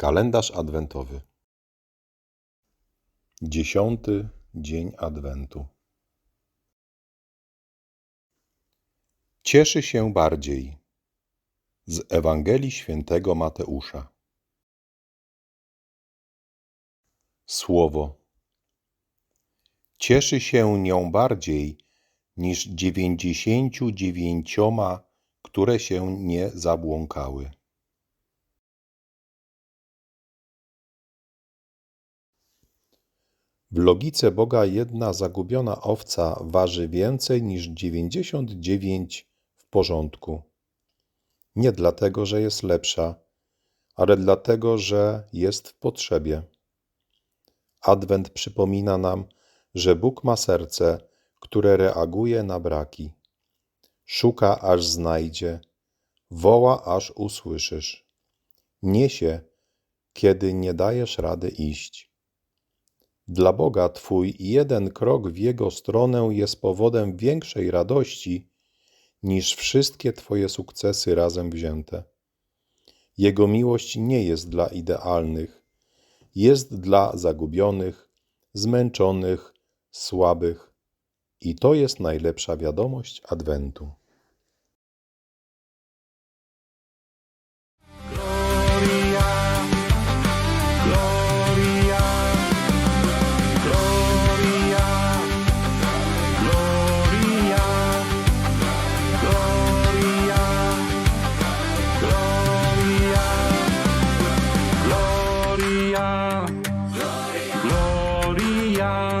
Kalendarz adwentowy. Dziesiąty dzień adwentu. Cieszy się bardziej. Z Ewangelii Świętego Mateusza. Słowo. Cieszy się nią bardziej niż dziewięćdziesięciu dziewięcioma, które się nie zabłąkały. W logice Boga jedna zagubiona owca waży więcej niż dziewięćdziesiąt dziewięć w porządku. Nie dlatego, że jest lepsza, ale dlatego, że jest w potrzebie. Adwent przypomina nam, że Bóg ma serce, które reaguje na braki. Szuka, aż znajdzie, woła, aż usłyszysz. Niesie, kiedy nie dajesz rady iść. Dla Boga Twój jeden krok w Jego stronę jest powodem większej radości niż wszystkie Twoje sukcesy razem wzięte. Jego miłość nie jest dla idealnych, jest dla zagubionych, zmęczonych, słabych. I to jest najlepsza wiadomość Adwentu. yeah.